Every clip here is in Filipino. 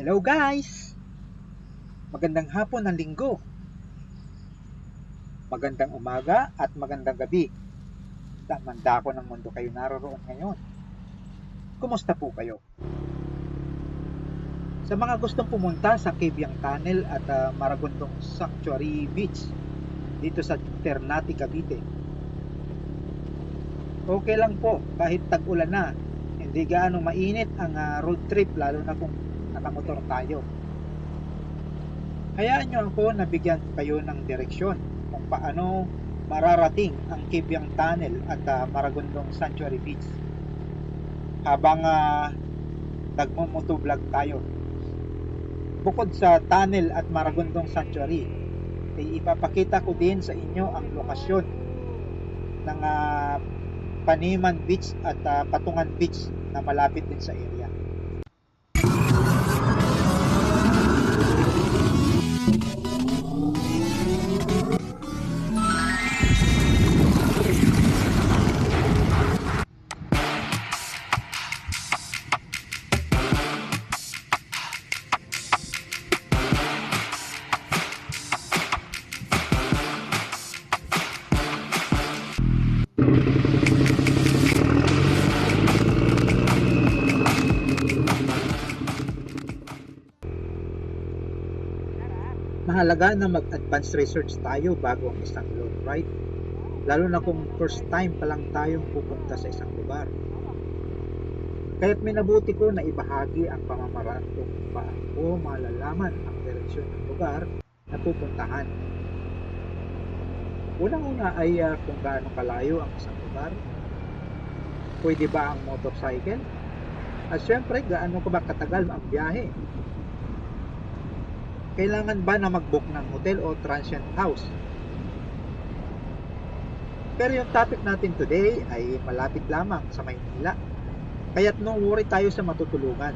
Hello guys! Magandang hapon ng linggo. Magandang umaga at magandang gabi. Damanda ko ng mundo kayo naroroon ngayon. Kumusta po kayo? Sa mga gustong pumunta sa Cabiang Tunnel at ah, Maragondong Sanctuary Beach dito sa Ternate, Cavite. Okay lang po kahit tag-ulan na. Hindi gaano mainit ang ah, road trip lalo na kung nakamotor tayo. Hayaan nyo ako na bigyan kayo ng direksyon kung paano mararating ang Kibyang Tunnel at ah, Maragondong Sanctuary Beach. Habang uh, nagmumotovlog tayo. Bukod sa tunnel at Maragondong Sanctuary, ay ipapakita ko din sa inyo ang lokasyon ng ah, Paniman Beach at ah, Patungan Beach na malapit din sa area. Mahalaga na mag-advance research tayo bago ang isang long ride. Lalo na kung first time pa lang tayong pupunta sa isang lugar. Kaya't minabuti ko na ibahagi ang pamamaraan kung paano malalaman ang direksyon ng lugar na pupuntahan. Unang-una ay ah, kung gaano kalayo ang isang lugar. Pwede ba ang motorcycle? At syempre, gaano ka ba katagal ang biyahe? Kailangan ba na mag-book ng hotel o transient house? Pero yung topic natin today ay malapit lamang sa Maynila. Kaya't no worry tayo sa matutulungan.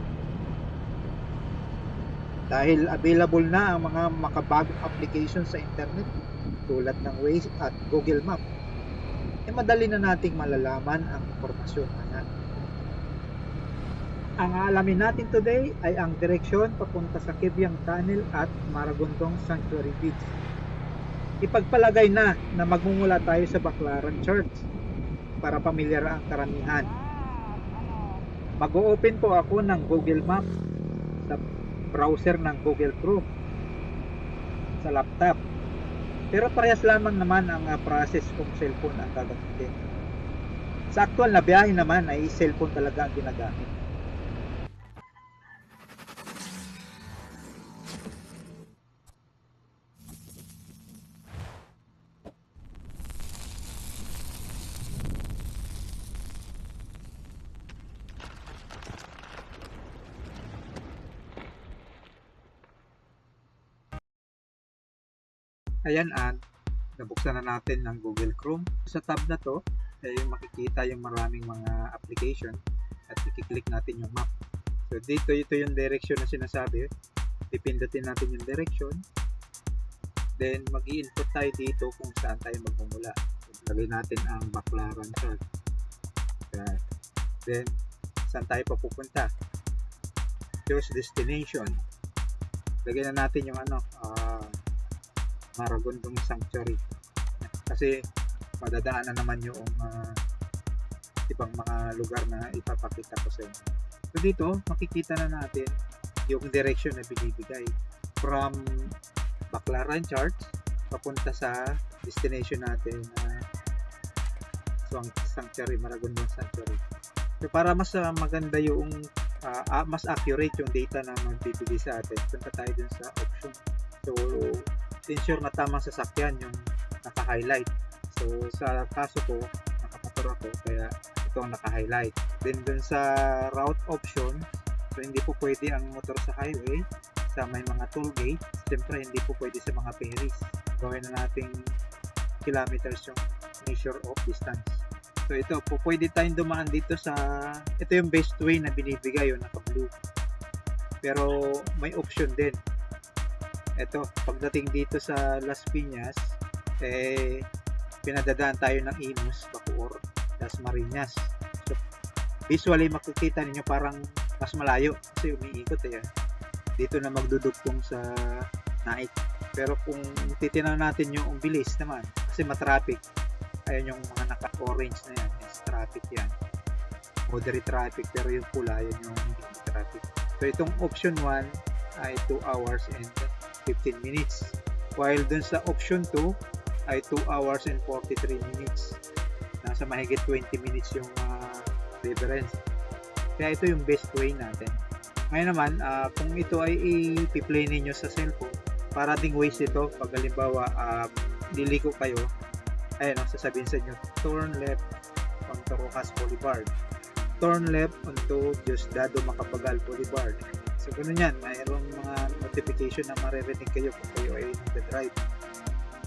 Dahil available na ang mga makabagong application sa internet tulad ng Waze at Google Map. E madali na nating malalaman ang impormasyon na yan. Ang aalamin natin today ay ang direksyon papunta sa Kibyang Tunnel at Maragondong Sanctuary Beach. Ipagpalagay na na magmumula tayo sa Baclaran Church para pamilyar ang karamihan. Mag-open po ako ng Google Map sa browser ng Google Chrome sa laptop. Pero parehas lamang naman ang ah, process kung cellphone ang gagamitin. Sa actual na biyahe naman ay cellphone talaga ang ginagamit. Ayan at nabuksan na natin ng Google Chrome. Sa tab na to ay makikita yung maraming mga application at i-click natin yung map. So dito ito yung direction na sinasabi. Pipindutin natin yung direction. Then mag input tayo dito kung saan tayo magmumula. So, lagay natin ang Baclaran chart. Ayan. Then saan tayo papupunta? Choose destination. Lagay na natin yung ano, ah Maragondong Sanctuary. Kasi madadaanan naman yung uh, ibang mga lugar na ipapakita ko sa inyo. So dito, makikita na natin yung direction na binibigay from Baclaran Church papunta sa destination natin na uh, Sanctuary, Maragondong Sanctuary. So para mas uh, maganda yung uh, mas accurate yung data na magbibigay sa atin, punta tayo dun sa option. So ensure na tamang sasakyan yung naka-highlight. So, sa kaso ko, nakamotor ako, kaya ito ang naka-highlight. Then, dun sa route option, so hindi po pwede ang motor sa highway, sa may mga toll gate, siyempre hindi po pwede sa mga ferries. Gawin na nating kilometers yung measure of distance. So, ito po, pwede tayong dumaan dito sa, ito yung best way na binibigay, yung naka-blue. Pero, may option din eto pagdating dito sa Las Piñas eh pinadadaan tayo ng Imus, Bacoor, Las Marinas so visually makikita ninyo parang mas malayo kasi umiikot eh dito na magdudugtong sa Naik. Pero kung titinaw natin yung bilis naman, kasi matraffic, ayun yung mga naka-orange na yan, is traffic yan. Moderate traffic, pero yung pula, yun yung hindi traffic. So itong option 1 ay 2 hours and 15 minutes. While dun sa option 2 ay 2 hours and 43 minutes. Nasa mahigit 20 minutes yung uh, difference. Kaya ito yung best way natin. Ngayon naman, uh, kung ito ay i-play ninyo sa cellphone, parating ways ito pag halimbawa um, liliko kayo ayun ang sasabihin sa inyo turn left onto Rojas Boulevard turn left onto Diosdado Macapagal Boulevard so ganun yan. Mayroong mga notification na maririnig kayo kung kayo ay nagda-drive.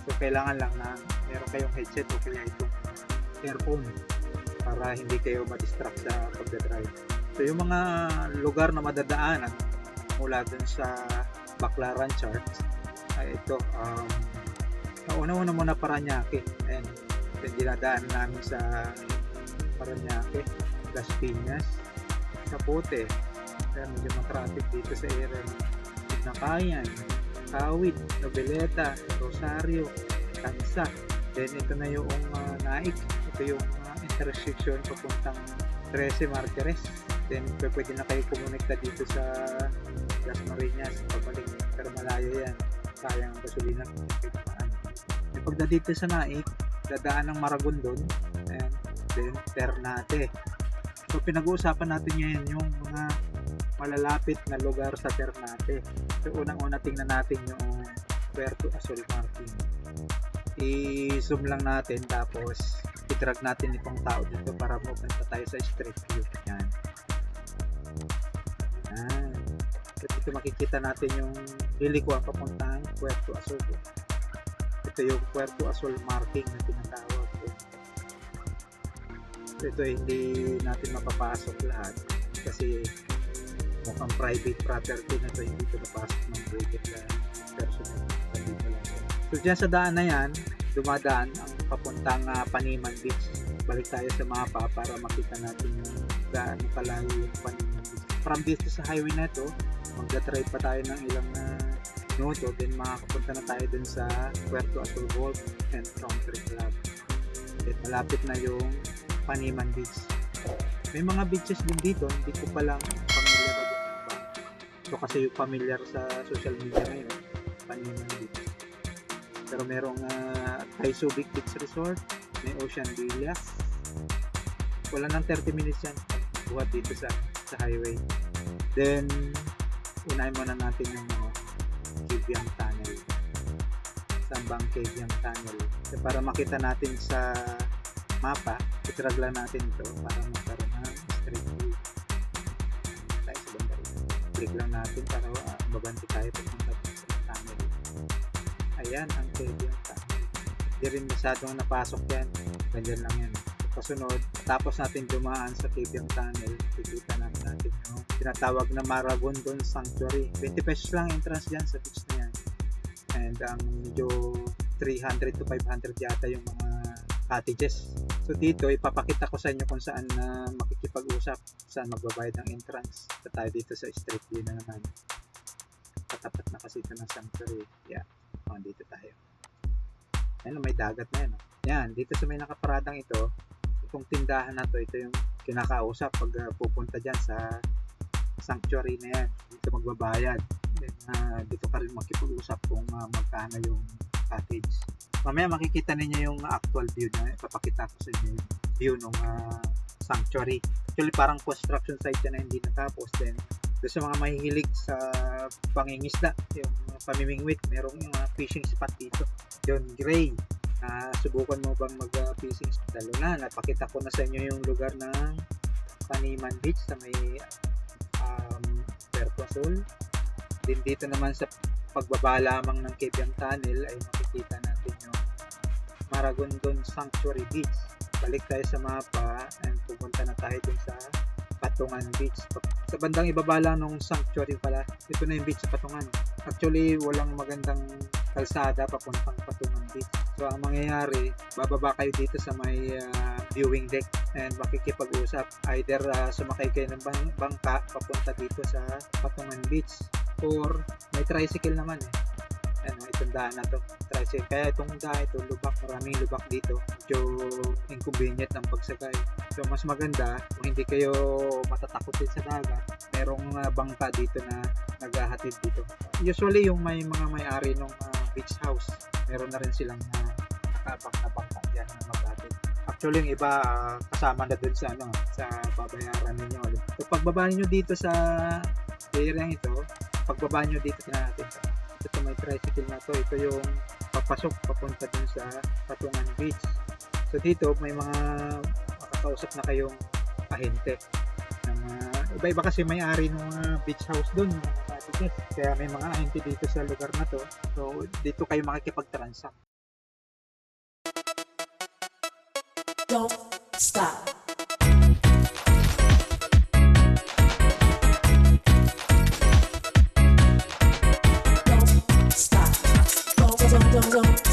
So kailangan lang na meron kayong headset o kaya itong earphone para hindi kayo ma-distract sa pagda-drive. So yung mga lugar na madadaanan mula dun sa Baclaran Charts ay ito um, una-una muna Paranaque. And then dinadaan namin sa Paranaque Las Piñas Capote kaya medyo matraffic dito sa area ng Nakayan Kawit, Nobeleta Rosario Tansa. Then ito na yung uh, Naik. Ito yung uh, intersection papuntang 13 Martires. Then pwede na kayo kumonekta dito sa Las Marinas pabalik. Pero malayo yan. Sayang ang gasolina. Paano. E pagda dito sa Naik, dadaan ng Maragondon, and then Ternate. So pinag-uusapan natin ngayon yung mga malalapit na lugar sa Ternate. So unang-una tingnan natin yung Puerto Azul Martin. I-zoom lang natin tapos i-drag natin itong tao dito para mapunta tayo sa street view. Yan. Yan. So, dito makikita natin yung Lilikwa papuntang Puerto Azul. Ito yung Puerto Azul marking na tinatawag. So, ito hindi natin mapapasok lahat kasi mukhang private property na ito hindi ito napasok ng budget na personal dito lang. So dyan sa daan na yan, dumadaan ang papuntang uh, Paniman Beach. Balik tayo sa mapa para makita natin yung gaano kalayo yung Paniman Beach. From dito sa highway na ito, magda-try pa tayo ng ilang na uh, minuto then makakapunta na tayo dun sa Puerto Azul Golf and Country Club. Then malapit na yung Paniman Beach. May mga beaches din dito, hindi ko pa So kasi yung familiar sa social media ngayon, Paniman Beach. Pero merong uh, Taisubic Beach Resort, may Ocean Villa. Wala nang 30 minutes yan buhat dito sa sa highway. Then, unahin muna natin yung mga Kibyang Tunnel. Sambang Kibyang Tunnel. So, para makita natin sa mapa, itrag lang natin ito para magkaroon Click lang natin para uh, mabanti tayo papunta sa tunnel. Ayan ang Kibyang Tunnel. Hindi rin masyadong napasok yan. Ganyan lang yan kasunod, tapos natin dumaan sa Kibyang Tunnel, kikita natin natin yung tinatawag na Maragondon Sanctuary. 20 pesos lang entrance dyan sa beach na yan. And ang um, medyo 300 to 500 yata yung mga cottages. So dito, ipapakita ko sa inyo kung saan na uh, makikipag-usap, saan magbabayad ng entrance. Sa tayo dito sa street view na naman. Katapat na kasi ito ng sanctuary. Yeah, oh, dito tayo. Ayan, may dagat na. Oh. Yan, dito sa may nakaparadang ito, itong tindahan na to, ito yung kinakausap pag uh, pupunta dyan sa sanctuary na yan. Dito magbabayad. Then, uh, dito ka rin makipag-usap kung uh, magkano yung package. Mamaya makikita ninyo yung actual view na ipapakita ko sa inyo yung view ng uh, sanctuary. Actually, parang construction site na hindi natapos. Then, doon sa mga mahihilig sa pangingisda, yung pamimingwit, merong yung uh, fishing spot dito. Yun, gray uh, subukan mo bang mag-fishing uh, lalo na napakita ko na sa inyo yung lugar ng Paniman Beach sa may um, Puerto Azul din dito naman sa pagbaba lamang ng Kebyang Tunnel ay makikita natin yung Maragondon Sanctuary Beach balik tayo sa mapa and pupunta na tayo dun sa Patungan Beach sa bandang ibaba lang ng sanctuary pala ito na yung beach sa Patungan actually walang magandang kalsada papuntang Patungan Beach. So ang mangyayari, bababa kayo dito sa may uh, viewing deck and makikipag-usap. Either uh, sumakay kayo ng bang- bangka papunta dito sa Patungan Beach or may tricycle naman eh. Ano, itong daan na to. Tricycle. Kaya itong daan ito, lubak. Maraming lubak dito. Medyo inconvenient ang pagsakay. So, mas maganda kung hindi kayo matatakot din sa dagat. Merong ah, bangka dito na naghahatid dito. Usually, yung may mga may-ari ng beach house, meron na rin silang uh, nakabang na bangka dyan na maghatid. Actually, yung iba ah, kasama na dun sa ano, sa babayaran ninyo. So, pagbaba niyo dito sa area ito, pagbaba nyo dito na natin tricycle na to. Ito yung papasok papunta dun sa Patungan Beach. So dito may mga makakausap na kayong ahente. Ng mga iba-iba kasi may-ari ng mga beach house dun mga cottages. Kaya may mga ahente dito sa lugar na to. So dito kayo makikipag-transact. Don't stop. Don't, don't,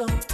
don't,